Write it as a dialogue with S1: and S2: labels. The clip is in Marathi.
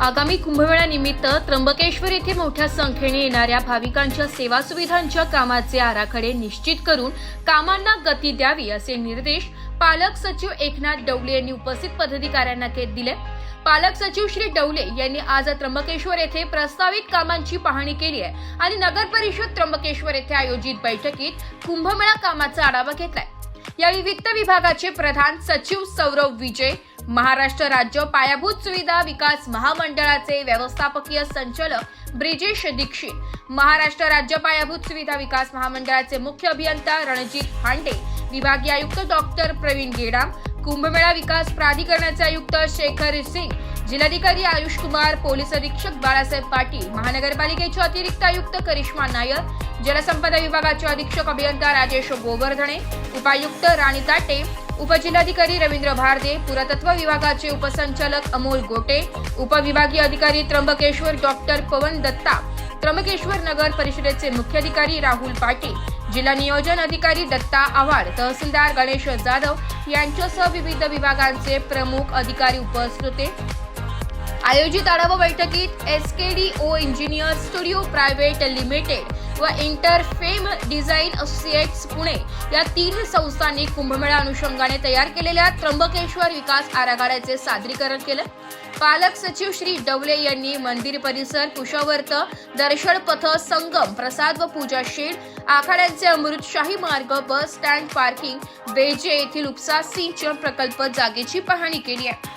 S1: आगामी कुंभमेळ्यानिमित्त त्र्यंबकेश्वर येथे मोठ्या संख्येने येणाऱ्या भाविकांच्या सेवा सुविधांच्या कामाचे आराखडे निश्चित करून कामांना गती द्यावी असे निर्देश पालक सचिव एकनाथ डवले यांनी उपस्थित पदाधिकाऱ्यांना के- दिले. पालक सचिव श्री डवले यांनी आज त्र्यंबकेश्वर येथे प्रस्तावित कामांची पाहणी केली आहे आणि नगर परिषद त्र्यंबकेश्वर येथे आयोजित बैठकीत कुंभमेळा कामाचा आढावा घेतलाय. यावेळी वित्त विभागाचे प्रधान सचिव सौरव विजय महाराष्ट्र राज्य पायाभूत सुविधा विकास महामंडळाचे व्यवस्थापकीय संचालक ब्रिजेश दीक्षित महाराष्ट्र राज्य पायाभूत सुविधा विकास महामंडळाचे मुख्य अभियंता रणजित हांडे विभागीय आयुक्त डॉक्टर प्रवीण गेडाम कुंभमेळा विकास प्राधिकरणाचे आयुक्त शेखर सिंग जिल्हाधिकारी आयुष कुमार पोलीस अधीक्षक बाळासाहेब पाटील महानगरपालिकेचे अतिरिक्त आयुक्त करिश्मा नायर जलसंपदा विभागाचे अधीक्षक अभियंता राजेश गोवर्धने उपायुक्त राणी ताटे उपजिल्हाधिकारी रवींद्र भारदे पुरातत्व विभागाचे उपसंचालक अमोल गोटे उपविभागीय अधिकारी त्र्यंबकेश्वर डॉक्टर पवन दत्ता त्र्यंबकेश्वर नगर परिषदेचे मुख्याधिकारी राहुल पाटील जिल्हा नियोजन अधिकारी दत्ता आव्हाड तहसीलदार गणेश जाधव यांच्यासह विविध विभागांचे प्रमुख अधिकारी उपस्थित होते. आयोजित आढावा बैठकीत S K D O engineer studio private limited व इंटरफेम डिझाईन असोसिएट्स पुणे या तीन संस्थांनी कुंभमेळा अनुषंगाने तयार केलेल्या त्र्यंबकेश्वर विकास आराखड्याचे सादरीकरण केलं. पालक सचिव श्री डवले यांनी मंदिर परिसर कुशावर्त दर्शन पथ संगम प्रसाद व पूजा शेड आखाड्यांचे अमृतशाही मार्ग बस स्टँड पार्किंग बेजे येथील उपसा सिंचन प्रकल्प जागेची पाहणी केली आहे.